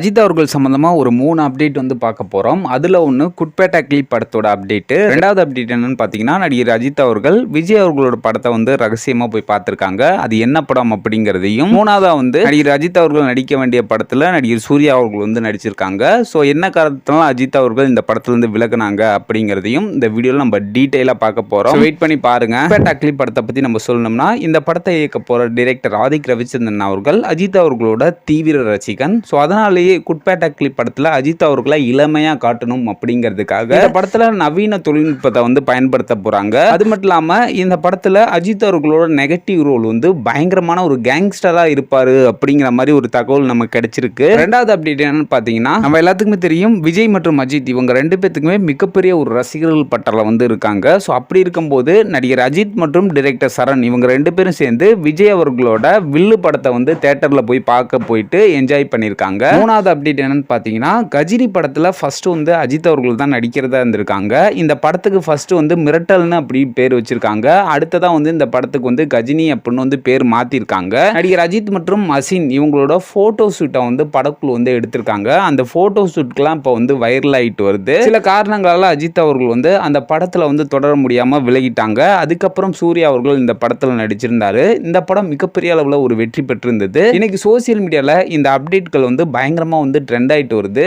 அஜித் அவர்கள் சம்மந்தமாக ஒரு மூணு அப்டேட் வந்து பார்க்க போகிறோம் அதில் ஒன்று குட்பேட்டா கிளிப் படத்தோட அப்டேட்டு ரெண்டாவது அப்டேட் என்னன்னு பார்த்தீங்கன்னா நடிகர் அஜித் அவர்கள் விஜய் அவர்களோட படத்தை வந்து ரகசியமாக போய் பார்த்துருக்காங்க. அது என்ன படம் அப்படிங்கிறதையும் மூணாவதாக வந்து நடிகர் அஜித் அவர்கள் நடிக்க வேண்டிய படத்தில் நடிகர் சூர்யா அவர்கள் வந்து நடிச்சிருக்காங்க. ஸோ என்ன காரணத்தினால அஜித் அவர்கள் இந்த படத்துலேருந்து விலகினாங்க அப்படிங்கிறதையும் இந்த வீடியோவில் நம்ம டீட்டெயிலாக பார்க்க போகிறோம் வெயிட் பண்ணி பாருங்க. குட்பேட்டா கிளிப் படத்தை பற்றி நம்ம சொல்லணும்னா இந்த படத்தை இயக்க போகிற டிரெக்டர் ஆதிக் ரவிச்சந்திரன் அவர்கள் அஜித் அவர்களோட தீவிர ரசிகன். ஸோ அதனாலேயே குட்பேட்டா கிளிப் படத்தில் அஜித் அவர்களை இளமையாக காட்டணும் அப்படிங்கிறதுக்காக இந்த படத்தில் நவீன தொழில்நுட்பத்தை வந்து பயன்படுத்த போகிறாங்க அது மட்டும் இல்லாமல் இந்த படத்தில் அஜித் அவர்களோட நெகட்டிவ் ரோல் வந்து பயங்கரமான ஒரு கேங்ஸ்டராக இருப்பார் அப்படிங்கிற மாதிரி ஒரு தகவல் நமக்கு கிடைச்சிருக்கு. ரெண்டாவது அப்டேட் என்னன்னு பார்த்தீங்கன்னா நம்ம எல்லாத்துக்குமே தெரியும் விஜய் மற்றும் அஜித் இவங்க ரெண்டு பேத்துக்குமே மிகப்பெரிய ஒரு ரசிகர்கள் பட்டரில் வந்து இருக்காங்க. ஸோ அப்படி இருக்கும்போது நடிகர் அஜித் மற்றும் டைரக்டர் சரண் இவங்க ரெண்டு பேரும் சேர்ந்து விஜய் அவர்களோட வில்லு படத்தை வந்து தேட்டரில் போய் பார்க்க போயிட்டு என்ஜாய் பண்ணியிருக்காங்க. மூணாவது அப்டேட் என்னன்னு பார்த்தீங்கன்னா கஜினி படத்தில் ஃபஸ்ட்டு வந்து அஜித் அவர்கள் தான் நடிக்கிறதா இருந்திருக்காங்க. இந்த படத்துக்கு ஃபஸ்ட்டு வந்து மிரட்டல்னு அப்படி பேர் வச்சிருக்காங்க. அடுத்ததாக வந்து இந்த படத்துக்கு வந்து கஜினி அப்படின்னு வந்து பேர் மாற்றிருக்காங்க நடிகர் அஜித் மற்றும் மசின் இவங்களோட ஃபோட்டோ ஷூட்டை வந்து படக்குழு வந்து எடுத்திருக்காங்க. அந்த ஃபோட்டோ ஷூட்க்கெலாம் இப்போ வந்து வைரல் ஆகிட்டு வருது. சில காரணங்களால் அஜித் அவர்கள் வந்து அந்த படத்தில் வந்து தொடர முடியாமல் விலகிட்டாங்க. அதுக்கப்புறம் சூர்யா அவர்கள் இந்த படத்தில் நடிச்சிருந்தாரு. இந்த படம் மிகப்பெரிய அளவில் ஒரு வெற்றி பெற்றிருந்தது. இன்னைக்கு சோசியல் மீடியாவில் இந்த அப்டேட்கள் வந்து பயங்கரமாக வந்து ட்ரெண்ட் ஆகிட்டு வருது.